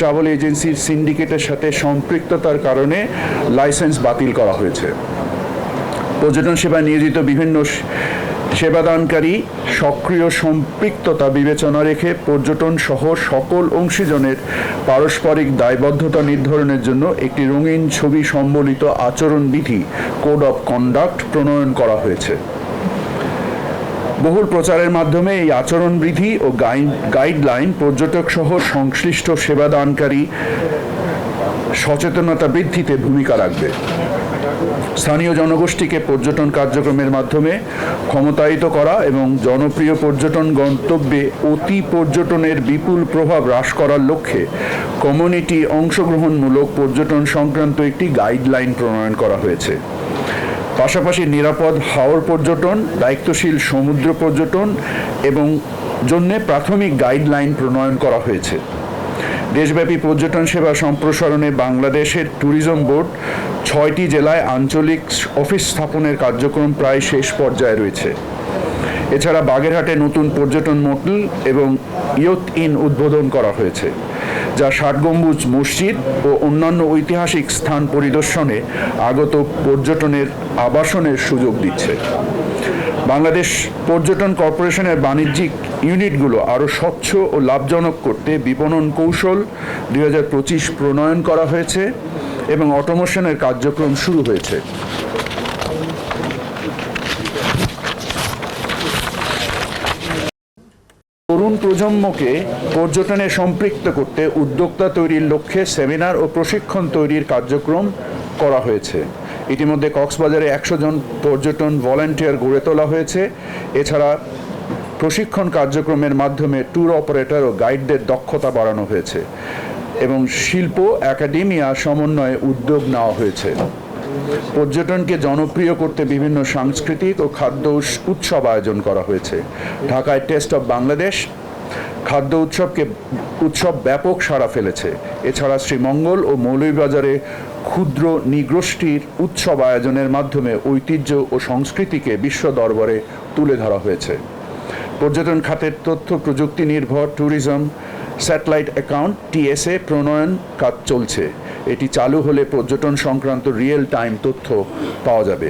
Travel এজেন্সির সিন্ডিকেটের সাথে সম্পৃক্ততার কারণে লাইসেন্স বাতিল করা হয়েছে। পর্যটন সেবায় নিয়োজিত বিভিন্ন সেবাদানকারী সক্রিয় সম্পৃক্ততা বিবেচনা রেখে পর্যটন সহ সকল অংশীজনের পারস্পরিক দায়বদ্ধতা নির্ধারণের জন্য একটি রঙিন ছবি সম্বলিত আচরণবিধি, কোড অব কন্ডাক্ট প্রণয়ন করা হয়েছে। বহুল প্রচারের মাধ্যমে এই আচরণবিধি ও গাইড গাইডলাইন পর্যটক সহ সংশ্লিষ্ট সেবাদানকারী সচেতনতা বৃদ্ধিতে ভূমিকা রাখবে। স্থানীয় জনগোষ্ঠীকে পর্যটন কার্যক্রমের মাধ্যমে ক্ষমতায়িত করা এবং জনপ্রিয় পর্যটন গন্তব্যে অতি পর্যটনের বিপুল প্রভাব হ্রাস করার লক্ষ্যে কমিউনিটি অংশগ্রহণমূলক পর্যটন সংক্রান্ত একটি গাইডলাইন প্রণয়ন করা হয়েছে। পাশাপাশি নিরাপদ হাওর পর্যটন, দায়িত্বশীল সমুদ্র পর্যটন এবং জন্য প্রাথমিক গাইডলাইন প্রণয়ন করা হয়েছে। দেশব্যাপী পর্যটন সেবা সম্প্রসারণে বাংলাদেশের ট্যুরিজম বোর্ড ছয়টি জেলায় আঞ্চলিক অফিস স্থাপনের কার্যক্রম প্রায় শেষ পর্যায়ে রয়েছে। এছাড়া বাগেরহাটে নতুন পর্যটন মোটেল এবং ইয়ত ইন উদ্বোধন করা হয়েছে। যা ষাট গম্বুজ, মসজিদ ও অন্যান্য ঐতিহাসিক স্থান পরিদর্শনে আগত পর্যটনের আবাসনের সুযোগ দিচ্ছে। বাংলাদেশ পর্যটন কর্পোরেশনের বাণিজ্যিক ইউনিটগুলো আরও স্বচ্ছ ও লাভজনক করতে বিপণন কৌশল দু হাজার পঁচিশ প্রণয়ন করা হয়েছে এবং অটোমোশনের কার্যক্রম শুরু হয়েছে। তরুণ প্রজন্মকে পর্যটনে সম্পৃক্ত করতে উদ্যোক্তা তৈরির লক্ষ্যে সেমিনার ও প্রশিক্ষণ তৈরির কার্যক্রম করা হয়েছে। ইতিমধ্যে কক্সবাজারে একশো জন পর্যটন ভলান্টিয়ার গড়ে তোলা হয়েছে। এছাড়া প্রশিক্ষণ কার্যক্রমের মাধ্যমে ট্যুর অপারেটর ও গাইডদের দক্ষতা বাড়ানো হয়েছে এবং শিল্প, একাডেমিয়া সমন্বয়ে উদ্যোগ নেওয়া হয়েছে। পর্যটনকে জনপ্রিয় করতে বিভিন্ন সাংস্কৃতিক ও খাদ্য উৎসব আয়োজন করা হয়েছে। ঢাকায় টেস্ট অফ বাংলাদেশ খাদ্য উৎসবকে উৎসব ব্যাপক সাড়া ফেলেছে। এছাড়া শ্রীমঙ্গল ও মৌলভীবাজারে ক্ষুদ্র নিগোষ্ঠীর উৎসব আয়োজনের মাধ্যমে ঐতিহ্য ও সংস্কৃতিকে বিশ্ব দরবারে তুলে ধরা হয়েছে। পর্যটন খাতের তথ্য, প্রযুক্তি নির্ভর ট্যুরিজম স্যাটেলাইট অ্যাকাউন্ট টিএসএ প্রণয়ন কাজ চলছে। এটি চালু হলে পর্যটন সংক্রান্ত রিয়েল টাইম তথ্য পাওয়া যাবে।